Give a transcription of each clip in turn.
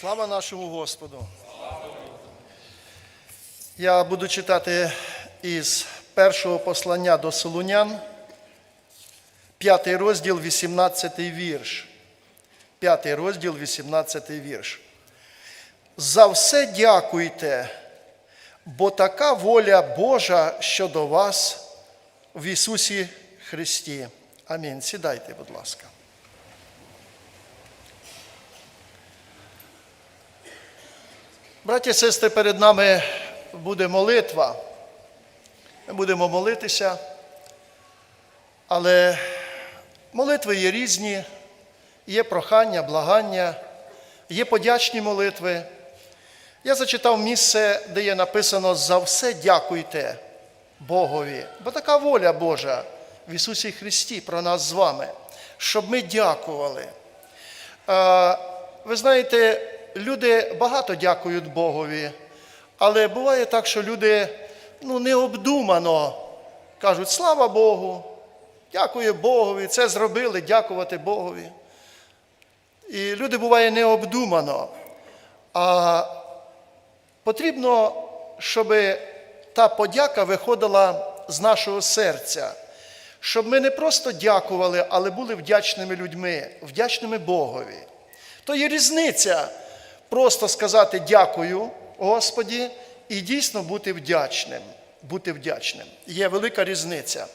Слава нашому Господу. Я буду читати із першого послання до Солунян, п'ятий розділ, 18 вірш. П'ятий розділ, 18 вірш. За все дякуйте, бо така воля Божа щодо вас в Ісусі Христі. Амінь. Сідайте, будь ласка. Браті і сестри, перед нами буде молитва. Ми будемо молитися, але молитви є різні, є прохання, благання, є подячні молитви. Я зачитав місце, де є написано за все дякуйте Богові, бо така воля Божа в Ісусі Христі про нас з вами, щоб ми дякували. Ви знаєте, люди багато дякують Богові, але буває так, що люди ну, необдумано кажуть слава Богу, дякую Богові, це зробили, дякувати Богові. І люди буває необдумано. А потрібно, щоб та подяка виходила з нашого серця, щоб ми не просто дякували, але були вдячними людьми, вдячними Богові. То є різниця просто сказати дякую, Господі, і дійсно бути вдячним. Бути вдячним. Є велика різниця.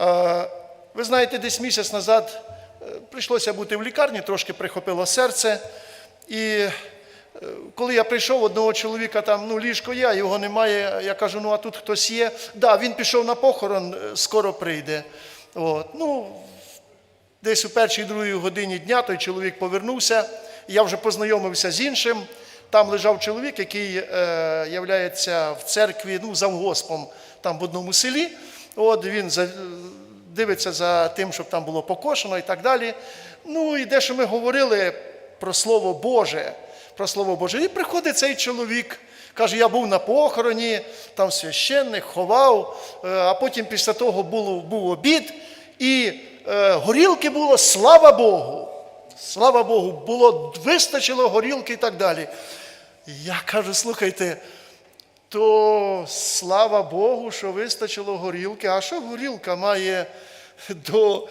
Е, Ви знаєте, десь місяць назад е, прийшлося бути в лікарні, трошки прихопило серце. І е, коли я прийшов, одного чоловіка там ну, ліжко є, його немає. Я кажу, ну а тут хтось є. Да, він пішов на похорон, скоро прийде. От. Ну, Десь у першій другій годині дня той чоловік повернувся. Я вже познайомився з іншим. Там лежав чоловік, який е, являється в церкві ну, завгоспом там в одному селі. От він за, дивиться за тим, щоб там було покошено і так далі. Ну і дещо ми говорили про Слово Боже. Про Слово Боже. І приходить цей чоловік, каже, я був на похороні, там священник ховав, е, а потім після того був, був обід, і е, горілки було, слава Богу. Слава Богу, було вистачило горілки і так далі. Я кажу, слухайте, то слава Богу, що вистачило горілки. А що горілка має до,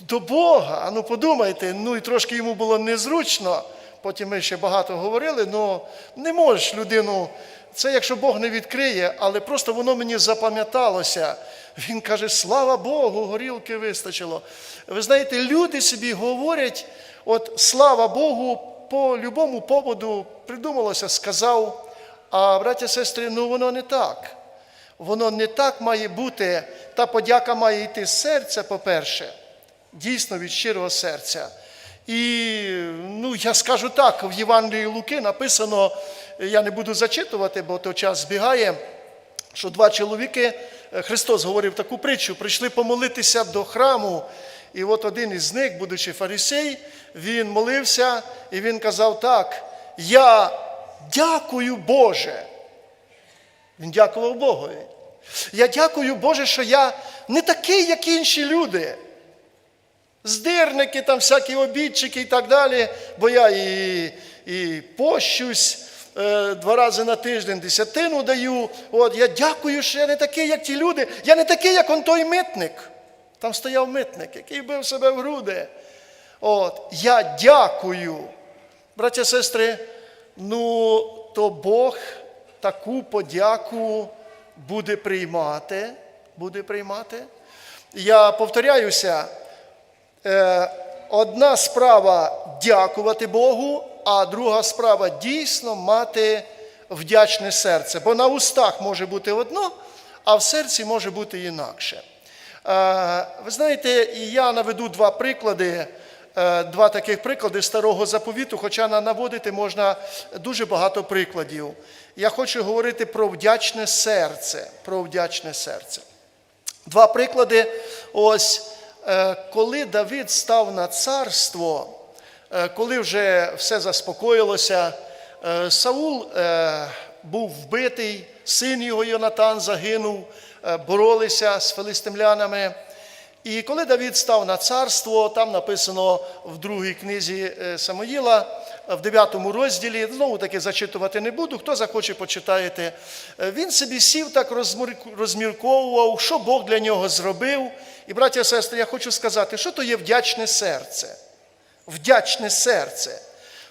до Бога? А ну подумайте, ну і трошки йому було незручно. Потім ми ще багато говорили, але не можеш людину. Це якщо Бог не відкриє, але просто воно мені запам'яталося. Він каже: слава Богу, горілки вистачило. Ви знаєте, люди собі говорять, от слава Богу, по любому поводу придумалося, сказав. А браття сестри, ну воно не так. Воно не так має бути. Та подяка має йти з серця, по-перше, дійсно від щирого серця. І ну, я скажу так, в Євангелії Луки написано, я не буду зачитувати, бо то час збігає, що два чоловіки, Христос говорив таку притчу, прийшли помолитися до храму. І от один із них, будучи фарисей, він молився і він казав так: Я дякую Боже. Він дякував Богові. Я дякую Боже, що я не такий, як інші люди. Здирники, там всякі обідчики і так далі, бо я і і пощусь е, два рази на тиждень десятину даю. От, Я дякую, що я не такий, як ті люди. Я не такий, як он той митник. Там стояв митник, який бив себе в груди. От, Я дякую. Браття сестри, ну, то Бог таку подяку буде приймати. Буде приймати. Я повторяюся. Е, одна справа дякувати Богу, а друга справа дійсно мати вдячне серце. Бо на устах може бути одно, а в серці може бути інакше. Е, ви знаєте, і я наведу два приклади, е, два таких приклади старого заповіту, хоча наводити можна дуже багато прикладів. Я хочу говорити про вдячне серце. Про вдячне серце. Два приклади. Ось. Коли Давид став на царство, коли вже все заспокоїлося, Саул був вбитий, син його Йонатан загинув, боролися з филистимлянами. І коли Давид став на царство, там написано в другій книзі Самоїла, в 9 розділі, знову таки зачитувати не буду, хто захоче, почитаєте. Е, Він собі сів так розмірковував, що Бог для нього зробив. І, браття і сестри, я хочу сказати, що то є вдячне серце. Вдячне серце.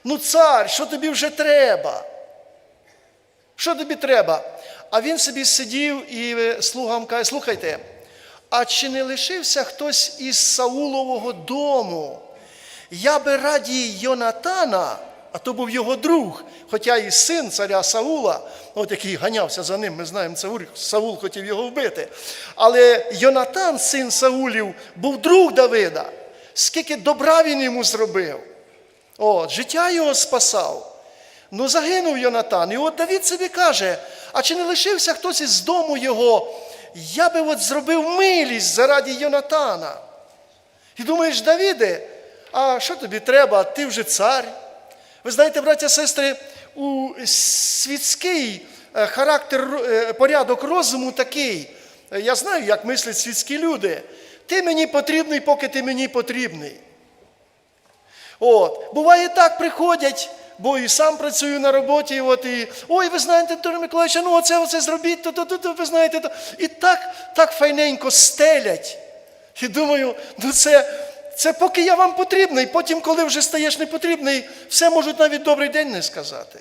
Ну, цар, що тобі вже треба? Що тобі треба? А він собі сидів і е, слугам каже, слухайте, а чи не лишився хтось із Саулового дому? Я би раді Йонатана, а то був його друг, хоча і син царя Саула, от який ганявся за ним, ми знаємо, Саул, хотів його вбити. Але Йонатан, син Саулів, був друг Давида. Скільки добра він йому зробив. От, життя його спасав. Ну, загинув Йонатан. І от Давид собі каже: а чи не лишився хтось із дому його? Я би от зробив милість заради Йонатана. І думаєш, Давіде, а що тобі треба? Ти вже цар. Ви знаєте, браття сестри, у світський е, характер, е, порядок розуму такий. Е, Я знаю, як мислять світські люди. Ти мені потрібний, поки ти мені потрібний. От, буває так, приходять, бо і сам працюю на роботі, от і ой, ви знаєте, Антон Миколаївич, ну оце, оце зробіть, то, то, то, то, ви знаєте, то. І так, так файненько стелять. І думаю, ну це, це поки я вам потрібний, потім, коли вже стаєш непотрібний, все можуть навіть добрий день не сказати.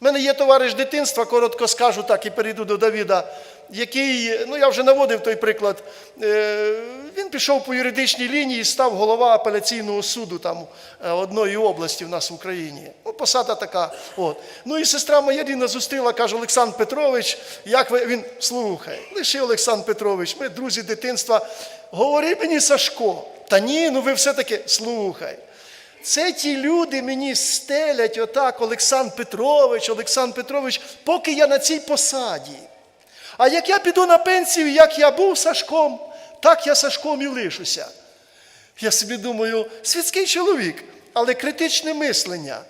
У мене є товариш дитинства, коротко скажу так і перейду до Давіда, який, ну я вже наводив той приклад, е, він пішов по юридичній лінії, став голова апеляційного суду там е, одної області в нас в Україні. Ну, посада така. От. Ну і сестра моя Ліна зустріла, каже, Олександр Петрович, як ви. Він слухай, лише Олександр Петрович, ми друзі дитинства. Говори мені, Сашко. Та ні, ну ви все-таки слухай. Це ті люди мені стелять отак, Олександр Петрович, Олександр Петрович, поки я на цій посаді. А як я піду на пенсію, як я був Сашком, так я Сашком і лишуся. Я собі думаю, світський чоловік, але критичне мислення.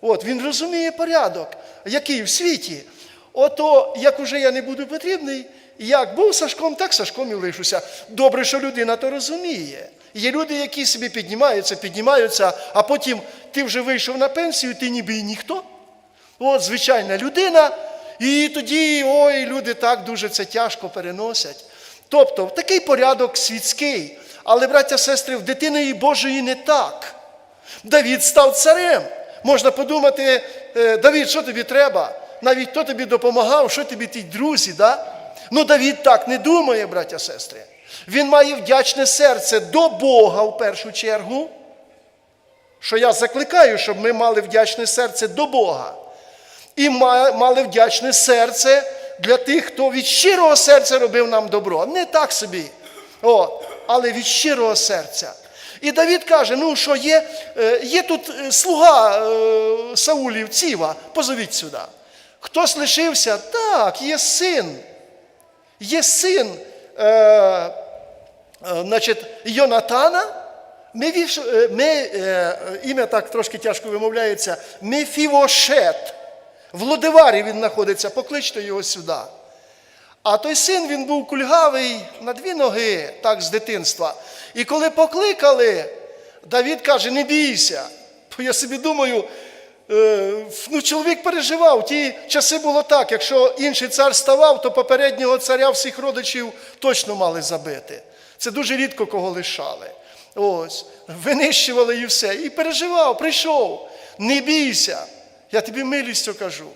От, він розуміє порядок, який в світі. Ото, як уже я не буду потрібний, як був Сашком, так Сашком і лишуся. Добре, що людина то розуміє. Є люди, які собі піднімаються, піднімаються, а потім ти вже вийшов на пенсію, ти ніби і ніхто. От звичайна людина, і тоді ой, люди так дуже це тяжко переносять. Тобто, такий порядок світський. Але, браття сестри, в дитини Божої не так. Давід став царем. Можна подумати, е, Давід, що тобі треба? Навіть хто тобі допомагав, що тобі ті друзі, да? Ну, Давід так не думає, браття сестри. Він має вдячне серце до Бога в першу чергу. Що я закликаю, щоб ми мали вдячне серце до Бога. І мали вдячне серце для тих, хто від щирого серця робив нам добро. Не так собі, О, але від щирого серця. І Давід каже: ну що є, е, є тут е, слуга е, Саулів, Ціва, позовіть сюди. Хтось лишився? Так, є син. Є син е, е, значить, Йонатана. Ми, е, е, ім'я так трошки тяжко вимовляється, Мефівошет. В Лодиварі він знаходиться, покличте його сюди. А той син він був кульгавий на дві ноги, так з дитинства. І коли покликали, Давід каже: не бійся. Бо я собі думаю, е, ну, чоловік переживав. Ті часи було так, якщо інший цар ставав, то попереднього царя всіх родичів точно мали забити. Це дуже рідко кого лишали. Ось, винищували і все. І переживав, прийшов. Не бійся. Я тобі милістю кажу.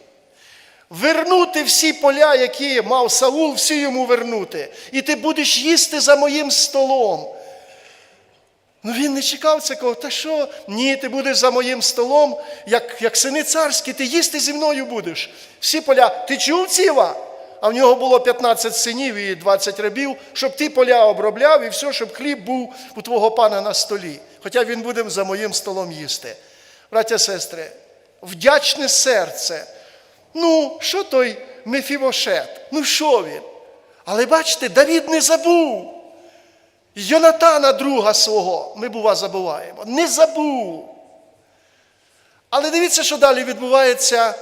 Вернути всі поля, які мав Саул, всі йому вернути. І ти будеш їсти за моїм столом. Ну він не чекав цього. Та що? Ні, ти будеш за моїм столом, як, як сини царські, ти їсти зі мною будеш. Всі поля. Ти чув ціва? А в нього було 15 синів і 20 рабів, щоб ти поля обробляв і все, щоб хліб був у твого пана на столі. Хоча він буде за моїм столом їсти. Браття, сестри, вдячне серце. Ну, що той Мефівошет? Ну, що він? Але бачите, Давід не забув. Йонатана, друга свого, ми, бува, забуваємо. Не забув. Але дивіться, що далі відбувається.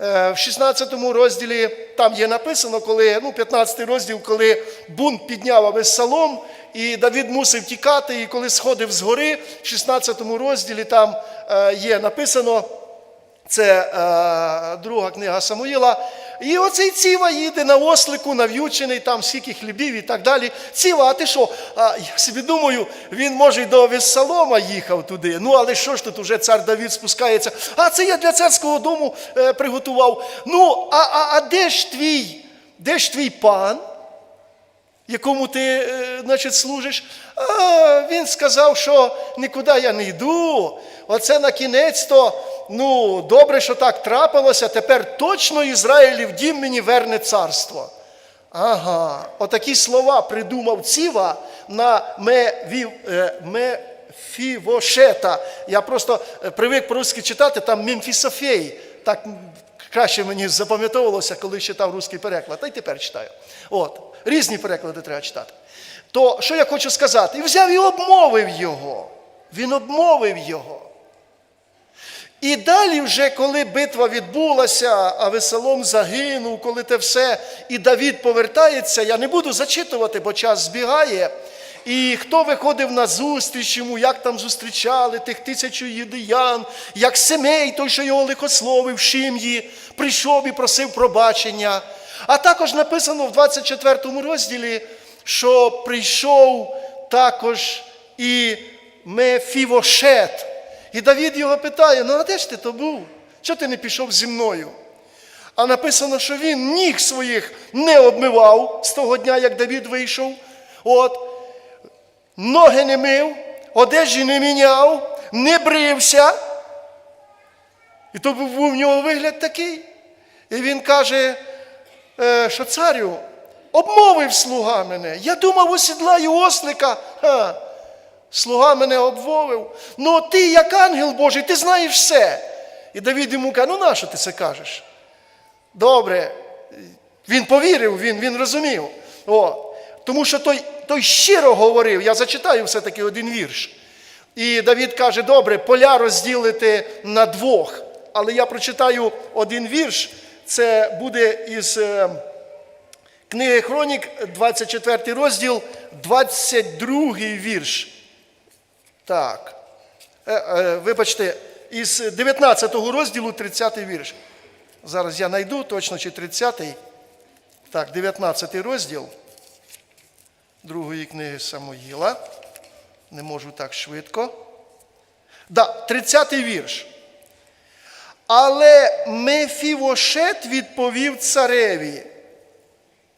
Е, В 16 розділі там є написано, коли, ну, 15 розділ, коли бунт підняв Авессалом, і Давід мусив тікати, і коли сходив з гори, в 16 розділі там е, є написано, це е, друга книга Самуїла. І оцей ціва їде на ослику, нав'ючений, там скільки хлібів і так далі. Ціва, а ти що? А, я собі думаю, він може й до Вессалома їхав туди. Ну, але що ж тут уже цар Давід спускається? А це я для царського дому е, приготував. Ну, а, а, а де ж твій? Де ж твій пан? якому ти е, значить, служиш. А він сказав, що нікуди я не йду. Оце на кінець то, ну, добре, що так трапилося. Тепер точно Ізраїлів дім мені верне царство. Ага, отакі слова придумав Ціва на е, Мефівошета. Я просто е, привик по-русски читати, там Мемфісофей. Так краще мені запам'ятовувалося, коли читав русський переклад, та й тепер читаю. От, різні переклади треба читати. То що я хочу сказати? І взяв і обмовив його. Він обмовив його. І далі, вже, коли битва відбулася, а Веселом загинув, коли те все, і Давід повертається, я не буду зачитувати, бо час збігає. І хто виходив на зустріч йому, як там зустрічали тих тисячу юдеян, як Семей, той, що його лихословив, Шим'ї, прийшов і просив пробачення. А також написано в 24 розділі, що прийшов також і Мефівошет. І Давід його питає: ну а де ж ти то був? Чого ти не пішов зі мною? А написано, що він ніг своїх не обмивав з того дня, як Давід вийшов. От, ноги не мив, одежі не міняв, не брився. І то був у нього вигляд такий. І він каже, е, що царю, обмовив слуга мене. Я думав, осідлаю ослика. Ха. Слуга мене обмовив. Ну ти, як ангел Божий, ти знаєш все. І Давід йому каже, ну нащо ти це кажеш? Добре. Він повірив, він, він розумів. О. Тому що той, той щиро говорив, я зачитаю все-таки один вірш. І Давід каже, добре, поля розділити на двох. Але я прочитаю один вірш. Це буде із е, книги Хронік, 24 розділ, 22 вірш. Так. Е, е, вибачте, із 19 розділу 30 вірш. Зараз я знайду точно чи 30-й. Так, 19 розділ другої книги Самуїла. Не можу так швидко. Да, 30 вірш. Але Мефівошет відповів цареві.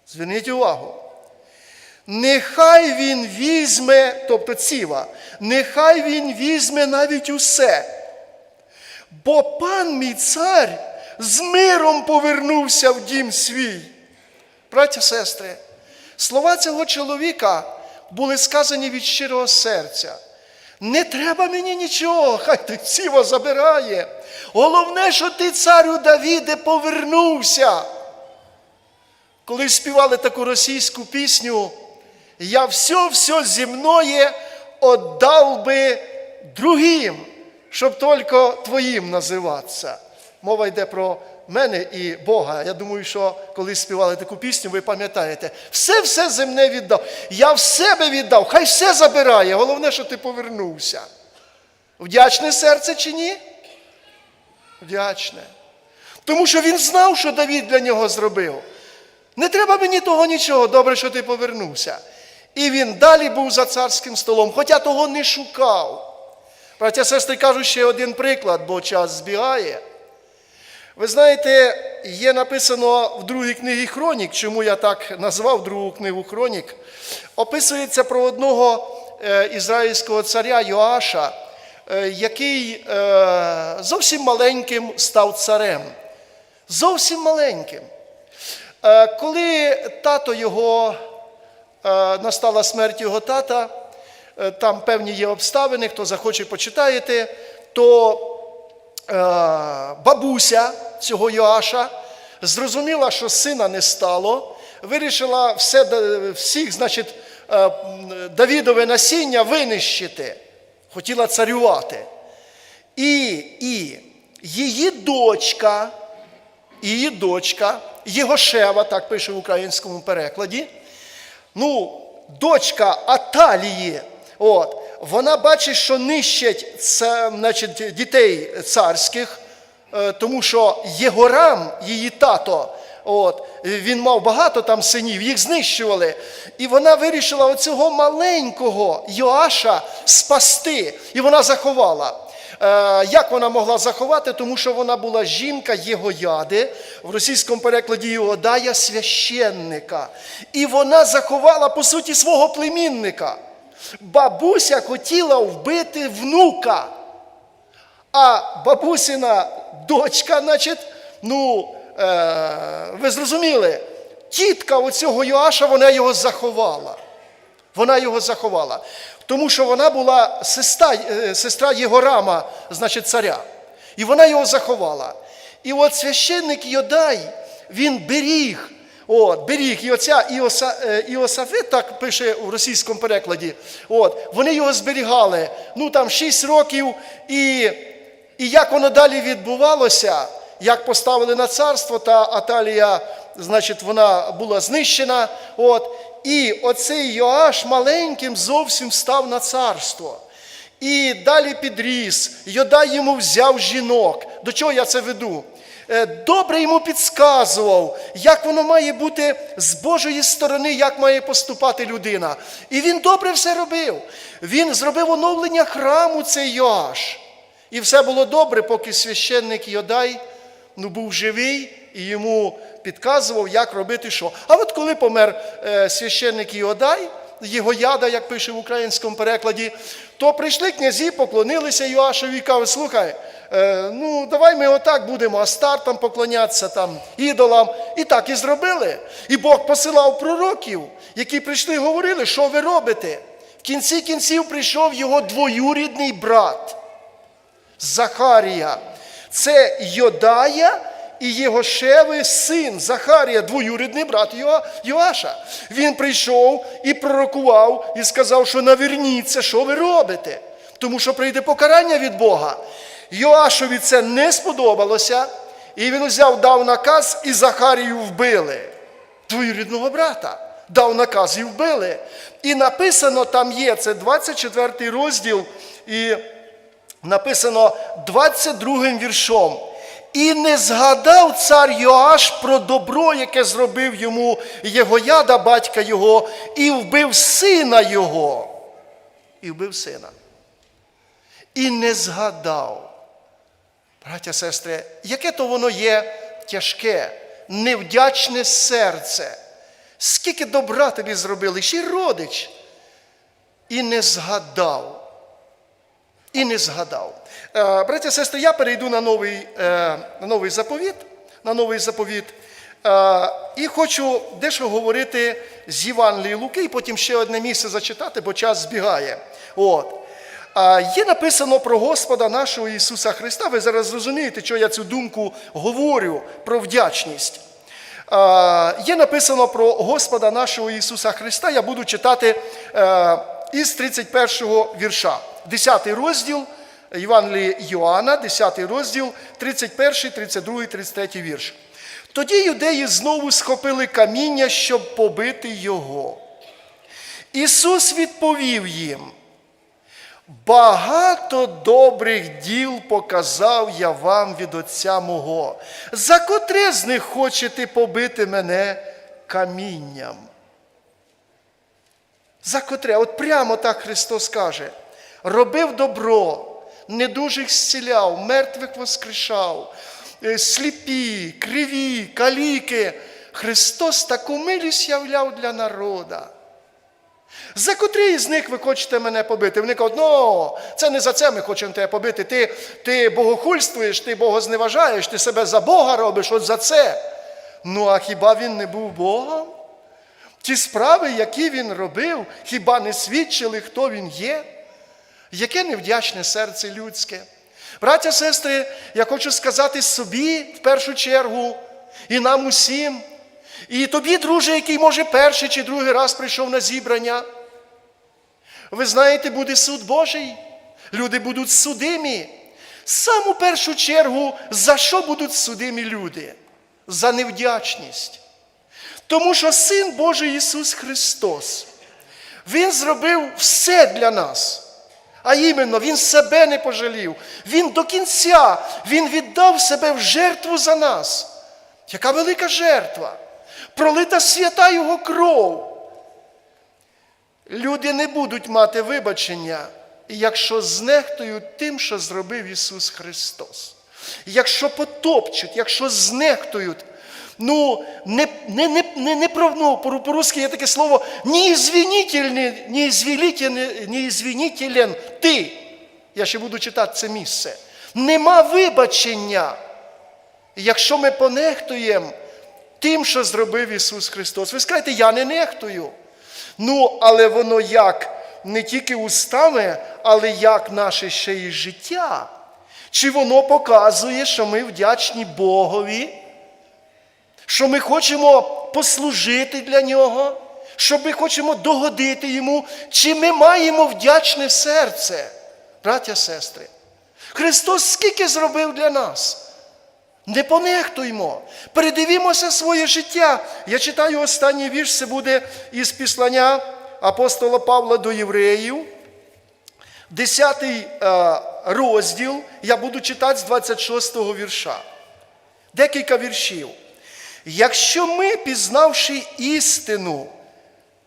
Зверніть увагу. Нехай він візьме, тобто ціва, нехай він візьме навіть усе. Бо пан мій цар з миром повернувся в дім свій. Браття, сестри, слова цього чоловіка були сказані від щирого серця. Не треба мені нічого, хай ти ціво забирає. Головне, що ти, царю Давіде, повернувся. Коли співали таку російську пісню, я все-все земное отдав би другим, щоб тільки твоїм називатися. Мова йде про мене і Бога. Я думаю, що коли співали таку пісню, ви пам'ятаєте, все-все земне віддав. Я в себе віддав, хай все забирає. Головне, що ти повернувся. Вдячне серце чи ні? Вдячне. Тому що він знав, що Давід для нього зробив. Не треба мені того нічого, добре, що ти повернувся. І він далі був за царським столом, хоча того не шукав. Браття, сестри, кажу ще один приклад, бо час збігає. Ви знаєте, є написано в другій книгі Хронік, чому я так назвав другу книгу Хронік, описується про одного е, ізраїльського царя Йоаша, е, який е, зовсім маленьким став царем. Зовсім маленьким. Коли тато його, настала смерть його тата, е, там певні є обставини, хто захоче почитаєте, то е, бабуся цього Йоаша зрозуміла, що сина не стало, вирішила все, всіх, значить, е, Давідове насіння винищити, хотіла царювати. І, і її дочка її дочка, Єгошева, так пише в українському перекладі. Ну, дочка Аталії, от, вона бачить, що нищать це, значить, дітей царських, е, тому що Єгорам, її тато, от, він мав багато там синів, їх знищували. І вона вирішила оцього маленького Йоаша спасти, і вона заховала. Е, Як вона могла заховати? Тому що вона була жінка Єгояди, в російському перекладі Іодая священника. І вона заховала, по суті, свого племінника. Бабуся хотіла вбити внука. А бабусина дочка, значить, ну, е, ви зрозуміли, тітка оцього Йоаша, вона його заховала. Вона його заховала. Тому що вона була сестра, е, сестра Єгорама, значить, царя. І вона його заховала. І от священник Йодай, він беріг, от, беріг, і оця Іоса, е, Іосафит, так пише в російському перекладі, от, вони його зберігали, ну там 6 років, і, і як воно далі відбувалося, як поставили на царство, та Аталія, значить, вона була знищена. От, і оцей Йоаш маленьким зовсім став на царство. І далі підріс, Йодай йому взяв жінок. До чого я це веду? Е, Добре йому підказував, як воно має бути з Божої сторони, як має поступати людина. І він добре все робив. Він зробив оновлення храму цей Йоаш. І все було добре, поки священник Йодай ну, був живий і йому підказував, як робити що. А от коли помер е, священник Іодай, Єгояда, як пише в українському перекладі, то прийшли князі, поклонилися Йоашеві і кажуть, слухай, е, ну давай ми отак будемо астартам поклонятися, там, ідолам. І так і зробили. І Бог посилав пророків, які прийшли і говорили, що ви робите. В кінці кінців прийшов його двоюрідний брат. Захарія. Це Йодая і Єгошеви син Захарія, двоюрідний брат Йо- Йоаша. Він прийшов і пророкував, і сказав, що наверніться, що ви робите, тому що прийде покарання від Бога. Йоашові це не сподобалося, і він взяв, дав наказ, і Захарію вбили. Двоюрідного брата. Дав наказ і вбили. І написано там є, це 24 розділ, і написано 22 віршом. І не згадав цар Йоаш про добро, яке зробив йому Єгояда, батька його, і вбив сина його. І вбив сина. І не згадав. Браття, сестри, яке то воно є тяжке, невдячне серце. Скільки добра тобі зробили, ще й родич. І не згадав. І не згадав. Е, Браття, сестри, я перейду на новий, е, на новий заповіт. На новий заповіт. Е, І хочу дещо говорити з Євангелії Луки, і потім ще одне місце зачитати, бо час збігає. От. Є написано про Господа нашого Ісуса Христа. Ви зараз зрозумієте, що я цю думку говорю про вдячність. Є написано про Господа нашого Ісуса Христа. Я буду читати із 31 вірша. 10 розділ Євангелії Йоанна, 10 розділ, 31, 32, 33 вірш. Тоді юдеї знову схопили каміння, щоб побити його. Ісус відповів їм. Багато добрих діл показав я вам від Отця мого. За котре з них хочете побити мене камінням? За котре? От прямо так Христос каже: робив добро, недужих зціляв, мертвих воскрешав, е, сліпі, криві, каліки. Христос таку милість являв для народа. За котрий з них ви хочете мене побити? Вони кажуть, ну, це не за це ми хочемо тебе побити. Ти, ти богохульствуєш, ти богозневажаєш, ти себе за Бога робиш, от за це. Ну, а хіба він не був Богом? Ті справи, які він робив, хіба не свідчили, хто він є? Яке невдячне серце людське. Браття, сестри, я хочу сказати собі в першу чергу, і нам усім, і тобі, друже, який, може, перший чи другий раз прийшов на зібрання. Ви знаєте, буде суд Божий. Люди будуть судимі. Саму першу чергу, за що будуть судимі люди? за невдячність. Тому що Син Божий Ісус Христос, Він зробив все для нас. А іменно, Він себе не пожалів. Він до кінця, Він віддав себе в жертву за нас. Яка велика жертва! Пролита свята Його кров. Люди не будуть мати вибачення, якщо знехтують тим, що зробив Ісус Христос. Якщо потопчуть, якщо знехтують, ну, не, не, не, не, не ну, по- по-русски є таке слово неізвінітелен ти. Я ще буду читати це місце. Нема вибачення, якщо ми понехтуємо тим, що зробив Ісус Христос. Ви скажете, я не нехтую. Ну, але воно як не тільки устами, але як наше ще й життя. Чи воно показує, що ми вдячні Богові, що ми хочемо послужити для Нього, що ми хочемо догодити Йому, чи ми маємо вдячне серце, браття, сестри. Христос скільки зробив для нас? Не понехтуймо, передивімося своє життя. Я читаю останній вірш, це буде із післання апостола Павла до євреїв, 10 розділ, я буду читати з 26 вірша. Декілька віршів. Якщо ми, пізнавши істину,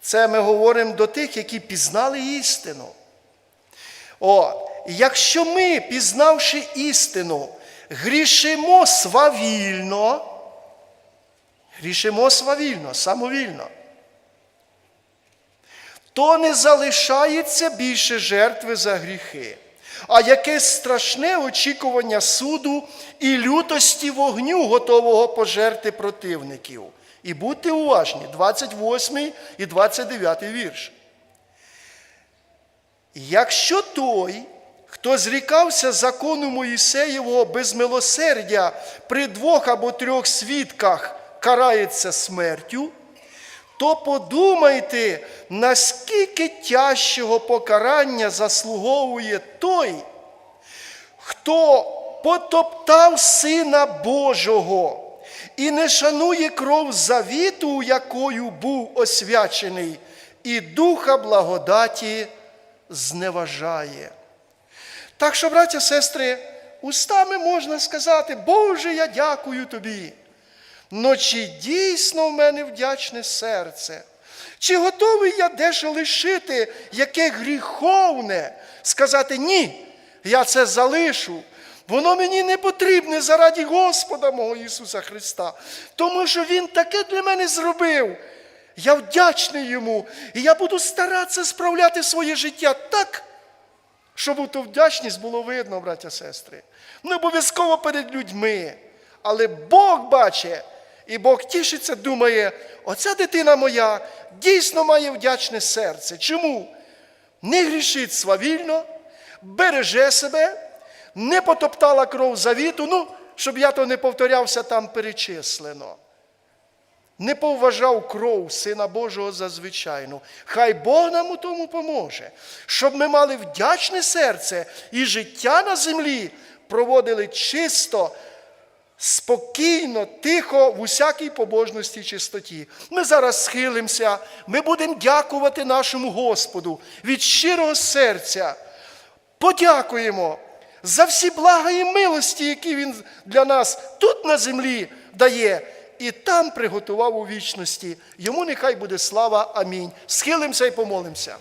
це ми говоримо до тих, які пізнали істину. О, якщо ми, пізнавши істину, грішимо свавільно, грішимо свавільно, самовільно, то не залишається більше жертви за гріхи, а якесь страшне очікування суду і лютості вогню, готового пожерти противників. І будьте уважні, 28 і 29 вірш. Якщо той, хто зрікався закону Моїсеєвого без милосердя при двох або трьох свідках карається смертю, то подумайте, наскільки тяжчого покарання заслуговує той, хто потоптав Сина Божого і не шанує кров завіту, якою був освячений, і духа благодаті зневажає. Так що, браття, сестри, устами можна сказати, Боже, я дякую тобі. Но чи дійсно в мене вдячне серце? Чи готовий я дещо лишити, яке гріховне, сказати ні, я це залишу. Воно мені не потрібне заради Господа мого Ісуса Христа, тому що Він таке для мене зробив. Я вдячний йому, і я буду старатися справляти своє життя так, щоб ту вдячність було видно, браття сестри. Не обов'язково перед людьми. Але Бог бачить, і Бог тішиться, думає, оця дитина моя дійсно має вдячне серце. Чому? Не грішить свавільно, береже себе, не потоптала кров завіту, ну, щоб я то не повторявся там перечислено. Не поважав кров Сина Божого за звичайну. Хай Бог нам у тому поможе, щоб ми мали вдячне серце і життя на землі проводили чисто, спокійно, тихо, в усякій побожності і чистоті. Ми зараз схилимося, ми будемо дякувати нашому Господу від щирого серця. Подякуємо за всі блага і милості, які Він для нас тут на землі дає, і там приготував у вічності. Йому нехай буде слава. Амінь. Схилимося і помолимося.